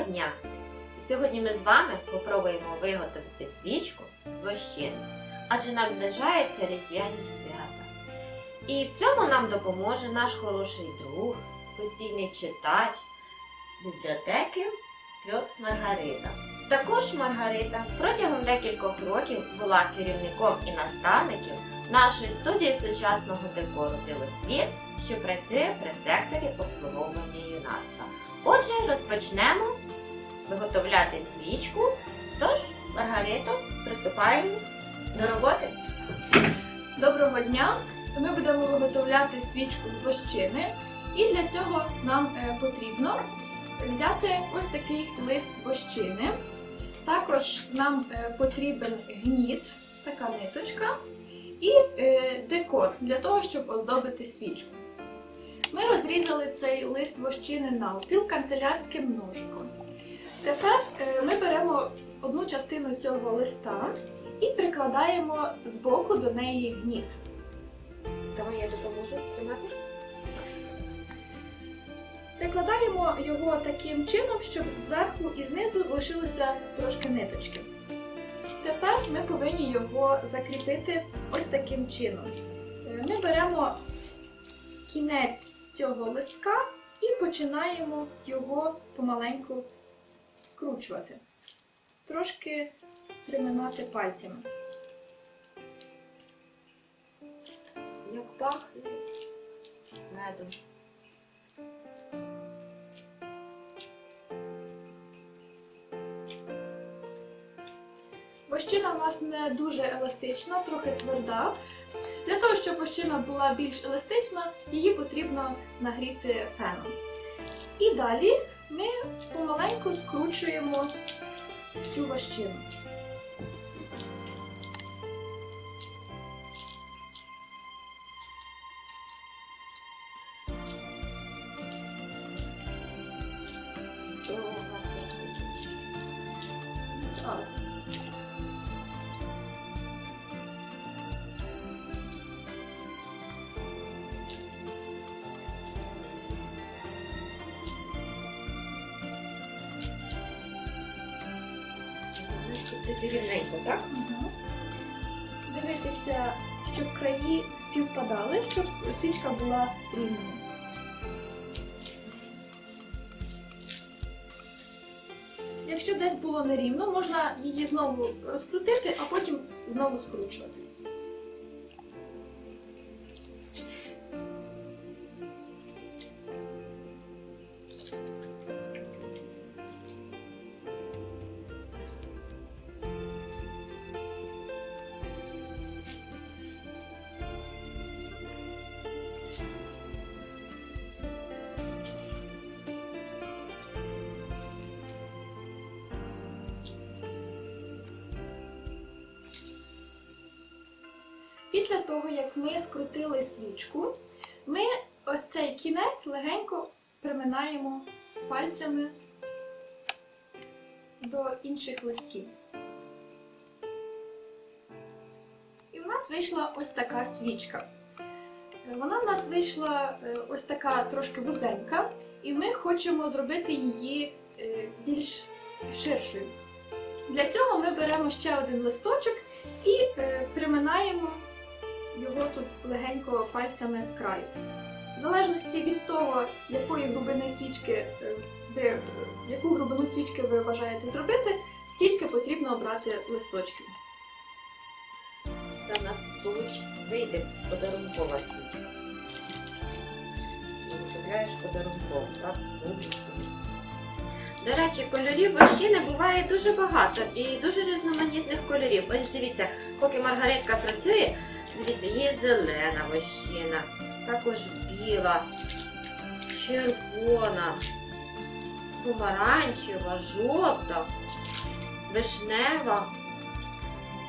Доброго дня! Сьогодні ми з вами попробуємо виготовити свічку з вощини, адже наближається різдвяні свята. І в цьому нам допоможе наш хороший друг, постійний читач бібліотеки Кльоц Маргарита. Також Маргарита протягом декількох років була керівником і наставником нашої студії сучасного декору Дивосвіт, що працює при секторі обслуговування юнацтва. Отже, розпочнемо виготовляти свічку. Тож, Маргарито, приступаємо до роботи. Доброго дня! Ми будемо виготовляти свічку з вощини, і для цього нам е, потрібно взяти ось такий лист вощини. Також нам е, потрібен гніт, така ниточка, і е, декор для того, щоб оздобити свічку. Ми розрізали цей лист вощини навпіл канцелярським ножиком. Тепер е, ми беремо одну частину цього листа і прикладаємо збоку до неї гніт. Давай я допоможу тримати. Прикладаємо його таким чином, щоб зверху і знизу лишилося трошки ниточки. Тепер ми повинні його закріпити ось таким чином. Е, Ми беремо кінець цього листка і починаємо його помаленьку скручувати, трошки приминати пальцями. Як пахне медом. Вощина в нас не дуже еластична, трохи тверда. Для того, щоб вощина була більш еластична, її потрібно нагріти феном. І далі ми помаленьку скручуємо цю ващину. Зараз. Скрутити рівненько, так? Угу. Дивитися, щоб краї співпадали, щоб свічка була рівною. Якщо десь було нерівно, можна її знову розкрутити, а потім знову скручувати. Після того, як ми скрутили свічку, ми ось цей кінець легенько приминаємо пальцями до інших листків. І в нас вийшла ось така свічка. Вона в нас вийшла е, ось така трошки вузенька, і ми хочемо зробити її е, більш ширшою. Для цього ми беремо ще один листочок і е, приминаємо його тут легенько пальцями з краю. В залежності від того, якої глибини свічки е, ви, е, яку глибину свічки ви бажаєте зробити, стільки потрібно обрати листочків. Це в нас вийде подарункова свічка. Виготовляєш подарункову, так? До речі, кольорів вощини буває дуже багато і дуже різноманітних кольорів. Ось дивіться, поки Маргаритка працює, дивіться, є зелена вощина, також біла, червона, помаранчева, жовта, вишнева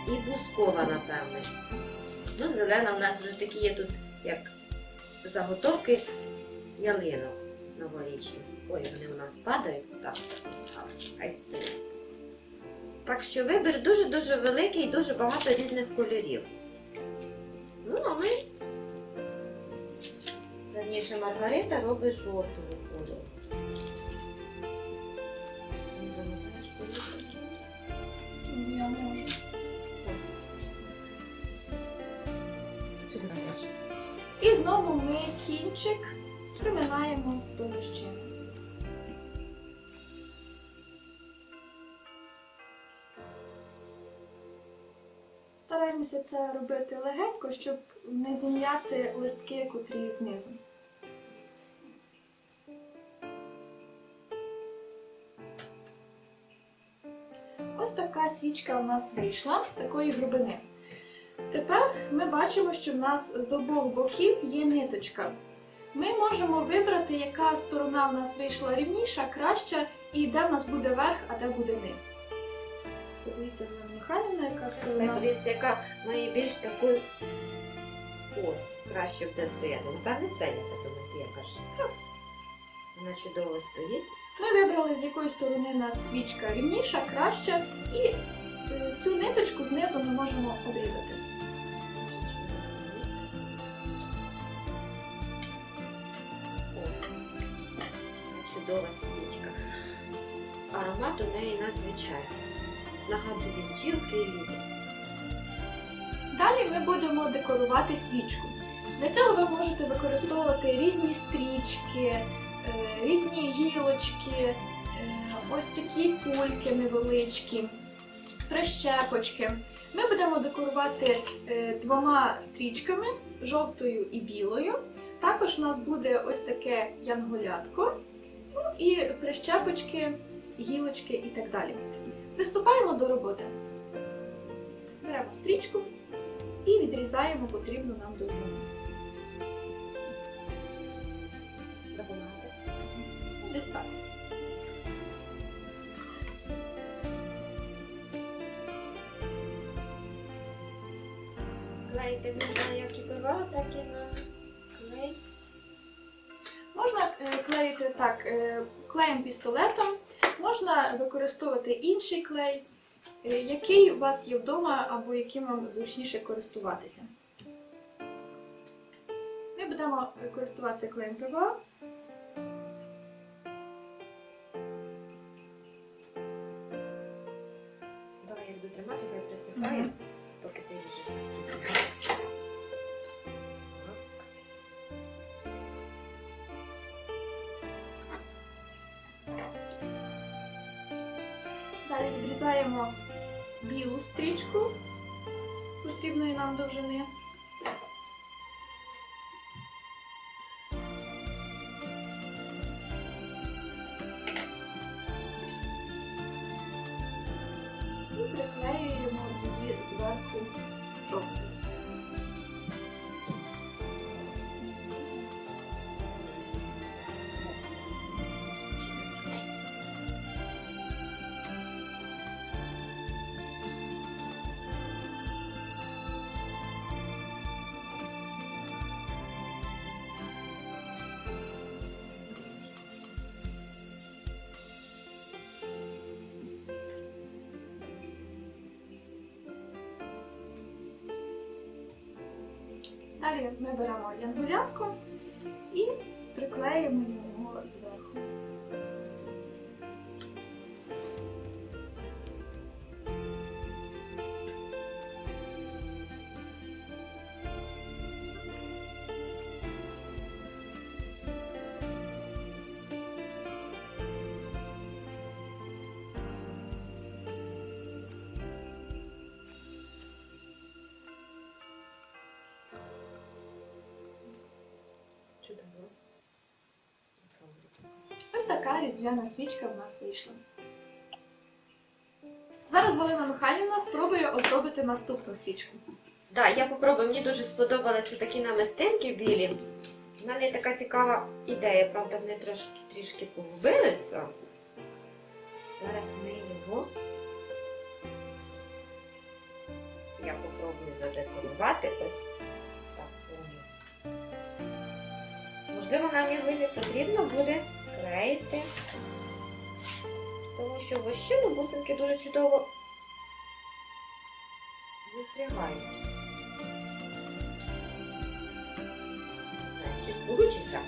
і бускова, напевне. Ну, зелена у нас вже такі є тут, як заготовки ялинок новорічних. Ой, вони у нас падають. Так, хай стоять. Так що вибір дуже-дуже великий і дуже багато різних кольорів. Ну, а ми, Раніше Маргарита робить жовтого кольору. Я можу. І знову ми кінчик приминаємо до ліщини. Стараємося це робити легенько, щоб не зім'яти листки, котрі знизу. Ось така свічка у нас вийшла, такої глибини. Тепер ми бачимо, що в нас з обох боків є ниточка. Ми можемо вибрати, яка сторона в нас вийшла рівніша, краща, і де в нас буде верх, а де буде низ. Подивіться на Михайлівна, яка Ми сторона. подивимося, яка має більш таку ось, краще буде стояти. Напевне, це я так думаю, яка ж. Вона чудово стоїть. Ми вибрали, з якої сторони у нас свічка рівніша, краща, і е, цю ниточку знизу ми можемо обрізати. Ось. Чудова свічка. Аромат у неї надзвичайний. Нагадує бджілки і літо. Далі ми будемо декорувати свічку. Для цього ви можете використовувати різні стрічки, е, різні гілочки, е, ось такі кульки невеличкі, прищепочки. Ми будемо декорувати е, двома стрічками жовтою і білою. Також у нас буде ось таке янголятко, ну і прищепочки, гілочки і так далі. Приступаємо до роботи. Беремо стрічку і відрізаємо потрібну нам довжину. Десь так. Клеїти можна як і пива, так і на клей. Можна е, клеїти так е, клеєм пістолетом, можна використовувати інший клей, е, який у вас є вдома або яким вам зручніше користуватися. Ми будемо користуватися клеєм ПВА. Давай я буду тримати, хай присипає, Мгм. поки ти ріжеш після. Відрізаємо білу стрічку потрібної нам довжини. І приклеюємо її зверху жовтою. Далі ми беремо янгулятку і приклеїмо його зверху. Різдвяна свічка в нас вийшла. Зараз Галина Михайлівна спробує оздобити наступну свічку. Так, я попробую, мені дуже сподобалися такі намистинки білі. У мене є така цікава ідея, правда, вони трошки трішки погубилися. Зараз ми його. Я попробую задекорувати ось так. Можливо, нам його не потрібно буде клеїти, тому що вощину бусинки дуже чудово застрягають. Не знаю, щось получиться.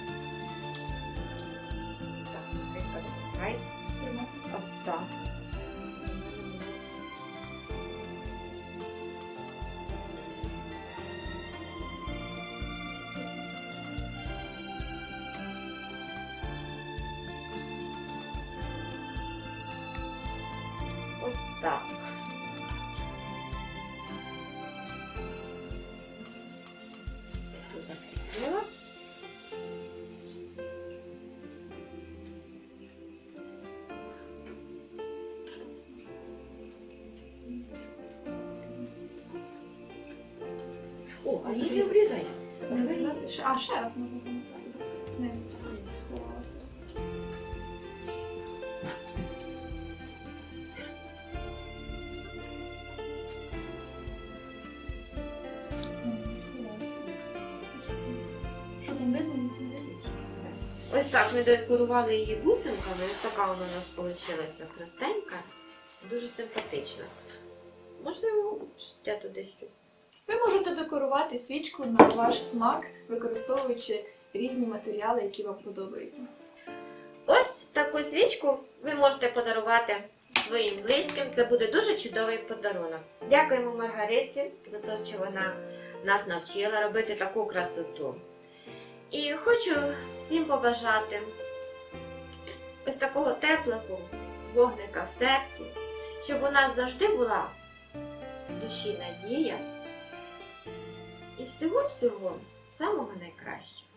Так, хай. Тримай. Так. Ось так. Закріпила. О, а її обрізай. А, ще раз можна замотати. Знизу сховалося. Ось так ми декорували її бусинками. Ось така вона у нас вийшла простенька, дуже симпатична. Можливо, ще туди щось. Ви можете декорувати свічку на ваш смак, використовуючи різні матеріали, які вам подобаються. Ось таку свічку ви можете подарувати своїм близьким. Це буде дуже чудовий подарунок. Дякуємо Маргариті за те, що вона нас навчила робити таку красоту. І хочу всім побажати ось такого теплого вогника в серці, щоб у нас завжди була в душі надія і всього-всього самого найкращого.